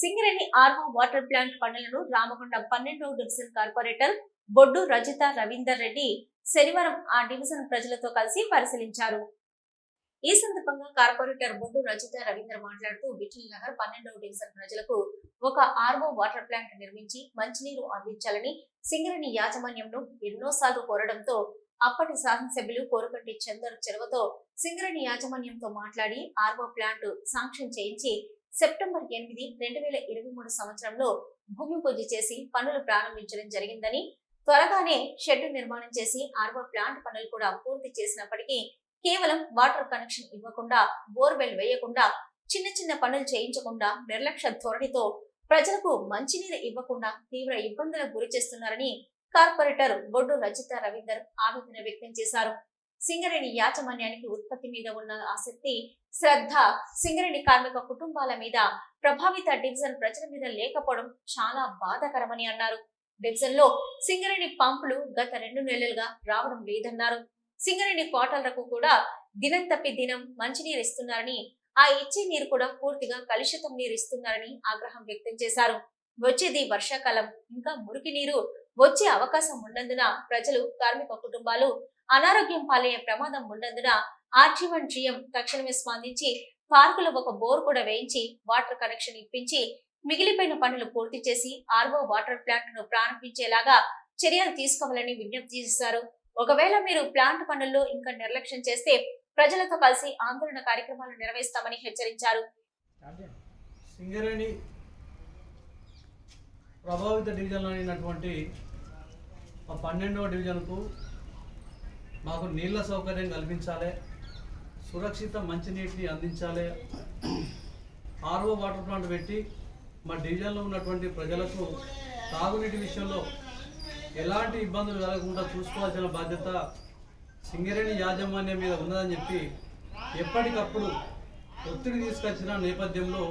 Singareni RO water plant పనులను రామగుండం పన్నెండవ division corporator Boddu Rajitha Ravinder Reddy శనివారం ఆ డివిజన్ ప్రజలతో కలిసి పరిశీలించారు. ఈ సందర్భంగా కార్పొరేటర్ బొడ్డు రజిత రవీందర్ మాట్లాడుతూ బిఠల్ నగర్ పన్నెండవ డివిజన్ ప్రజలకు ఒక ఆర్వో వాటర్ ప్లాంట్ నిర్మించి మంచినీరు అందించాలని సింగరేణి యాజమాన్యంను ఎన్నోసార్లు కోరడంతో అప్పటి శాసనసభ్యులు కోరుకంటి చందర్ చెరువతో సింగరేణి యాజమాన్యంతో మాట్లాడి ఆర్వో ప్లాంట్ శాంక్షన్ చేయించి సెప్టెంబర్ ఎనిమిది రెండు వేల ఇరవై మూడు సంవత్సరంలో భూమి పూజ చేసి పనులు ప్రారంభించడం జరిగిందని త్వరగానే షెడ్ నిర్మాణం చేసి ఆర్వో ప్లాంట్ పనులు కూడా పూర్తి చేసినప్పటికీ కేవలం వాటర్ కనెక్షన్ ఇవ్వకుండా బోర్వెల్ వేయకుండా చిన్న చిన్న పనులు చేయించకుండా నిర్లక్ష్య ధోరణితో ప్రజలకు మంచినీరు ఇవ్వకుండా తీవ్ర ఇబ్బందులకు గురి చేస్తున్నారని కార్పొరేటర్ బొడ్డు రచిత రవీందర్ ఆవేదన వ్యక్తం చేశారు. సింగరేణి యాజమాన్యానికి ఉత్పత్తి మీద ఉన్న ఆసక్తి శ్రద్ధ సింగరేణి కార్మిక కుటుంబాల మీద ప్రభావిత డివిజన్ ప్రజల మీద లేకపోవడం చాలా బాధాకరమని అన్నారు. డివిజన్లో సింగరేణి పంపులు గత రెండు నెలలుగా రావడం లేదన్నారు. సింగరేణి క్వార్టర్లకు కూడా దినం తప్పి దినం మంచినీరు ఇస్తున్నారని ఆ ఇచ్చే నీరు కూడా పూర్తిగా కలుషితం నీరు ఇస్తున్నారని ఆగ్రహం వ్యక్తం చేశారు. వచ్చేది వర్షాకాలం ఇంకా మురికి నీరు వచ్చే అవకాశం ఉన్నందున ప్రజలు కార్మిక కుటుంబాలు అనారోగ్యం పాలయ్యే ప్రమాదం ఉన్నందున ఆర్జీవన్ జిఎం తక్షణమే స్పందించి పార్కులో ఒక బోర్ కూడా వేయించి వాటర్ కనెక్షన్ ఇప్పించి మిగిలిపోయిన పనులు పూర్తి చేసి ఆర్వో వాటర్ ప్లాంట్ను ప్రారంభించేలాగా చర్యలు తీసుకోవాలని విజ్ఞప్తి చేశారు. ఒకవేళ మీరు ప్లాంట్ పనుల్లో ఇంకా నిర్లక్ష్యం చేస్తే ప్రజలతో కలిసి ఆందోళన కార్యక్రమాలు నిర్వహిస్తామని హెచ్చరించారు. సింగరేణి ప్రభావిత డివిజన్లో అయినటువంటి పన్నెండవ డివిజన్కు మాకు నీళ్ళ సౌకర్యం కల్పించాలి సురక్షిత మంచినీటిని అందించాలి. ఆర్ఓ వాటర్ ప్లాంట్ పెట్టి మా డివిజన్లో ఉన్నటువంటి ప్రజలకు తాగునీటి విషయంలో ఎలాంటి ఇబ్బందులు కలగకుండా చూసుకోవాల్సిన బాధ్యత సింగరేణి యాజమాన్యం మీద ఉన్నదని చెప్పి ఎప్పటికప్పుడు ఒత్తిడి తీసుకొచ్చిన నేపథ్యంలో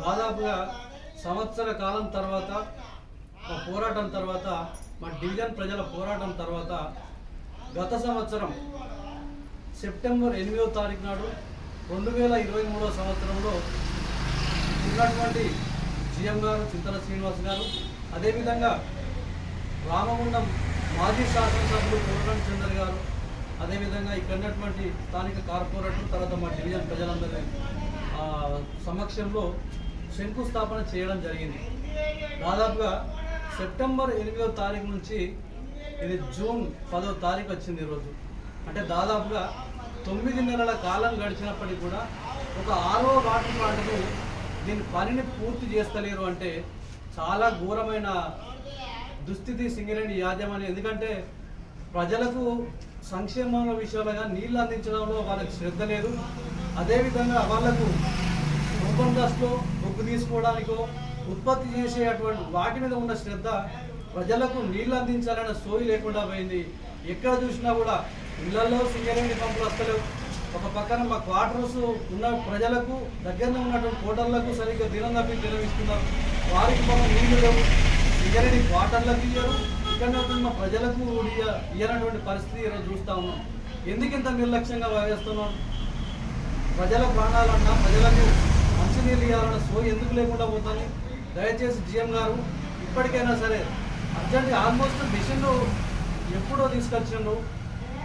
దాదాపుగా సంవత్సర కాలం తర్వాత మా పోరాటం తర్వాత మా డివిజన్ ప్రజల పోరాటం తర్వాత గత సంవత్సరం సెప్టెంబర్ ఎనిమిదో తారీఖు నాడు రెండు వేల ఇరవై మూడవ సంవత్సరంలో ఉన్నటువంటి జిఎం గారు చింతల శ్రీనివాస్ గారు అదేవిధంగా రామగుండం మాజీ శాసనసభ్యులు పూర్ణం చందర్ గారు అదేవిధంగా ఇక్కడ ఉన్నటువంటి స్థానిక కార్పొరేటర్ తర్వాత మా డివిజన్ ప్రజలందరి సమక్షంలో శంకుస్థాపన చేయడం జరిగింది. దాదాపుగా సెప్టెంబర్ ఎనిమిదవ తారీఖు నుంచి ఇది జూన్ పదో తారీఖు వచ్చింది ఈరోజు అంటే దాదాపుగా తొమ్మిది నెలల కాలం గడిచినప్పటికీ కూడా ఒక ఆరో వాటర్ ప్లాంట్ను దీని పనిని పూర్తి చేస్తలేరు అంటే చాలా ఘోరమైన దుస్థితి సింగరేణి యాజమాన్యం. ఎందుకంటే ప్రజలకు సంక్షేమం విషయాలుగా నీళ్ళు అందించడంలో వాళ్ళకి శ్రద్ధ లేదు. అదేవిధంగా వాళ్ళకు ఓపెన్ దస్లో బొగ్గు తీసుకోవడానికో ఉత్పత్తి చేసేటువంటి వాటి మీద ఉన్న శ్రద్ధ ప్రజలకు నీళ్ళు అందించాలనే సోయి లేకుండా పోయింది. ఎక్కడ చూసినా కూడా ఇళ్ళలో సింగరేణి పంపులు వస్తలేవు ఒక పక్కన మా క్వార్టర్స్ ఉన్న ప్రజలకు దగ్గరలో ఉన్నటువంటి హోటళ్ళకు సరిగ్గా దినం తప్పి నిర్వహిస్తున్నారు వారికి మనం నీళ్ళు లేవు. సింగరేణి క్వార్టర్లకు ఇయ్యరు. ఇక్కడ ఉన్నటువంటి మా ప్రజలకు ఇయ్యనటువంటి పరిస్థితి ఈరోజు చూస్తా ఉన్నాం. ఎందుకు ఇంత నిర్లక్ష్యంగా వ్యవహరిస్తున్నాం? ప్రజల ప్రాణాలన్నా ప్రజలకు మంచినీళ్ళు ఇవ్వాలన్న సో ఎందుకు లేకుండా పోతుంది? దయచేసి జిఎం గారు ఇప్పటికైనా సరే అర్జెంట్ ఆల్మోస్ట్ మిషన్ ఎప్పుడో తీసుకొచ్చిండ్రు.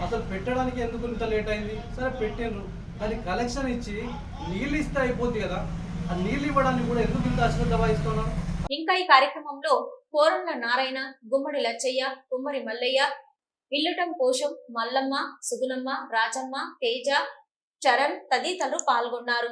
అసలు పెట్టడానికి ఎందుకు ఇంత లేట్ అయింది? సరే పెట్టిండ్రు. కానీ కలెక్షన్ ఇచ్చి నీళ్ళు ఇస్తే అయిపోద్ది కదా. ఆ నీళ్ళు ఇవ్వడానికి కూడా ఎందుకు ఇంత అశ్రద్ధ వహిస్తున్నారు ఇంకా ఈ కార్యక్రమంలో కోరంల నారాయణ గుమ్మడి లచ్చయ్య కుమ్మరి మల్లయ్య ఇల్లుటం పోషం మల్లమ్మ సుగుణమ్మ రాజమ్మ తేజ చరణ్ తదితరులు పాల్గొన్నారు.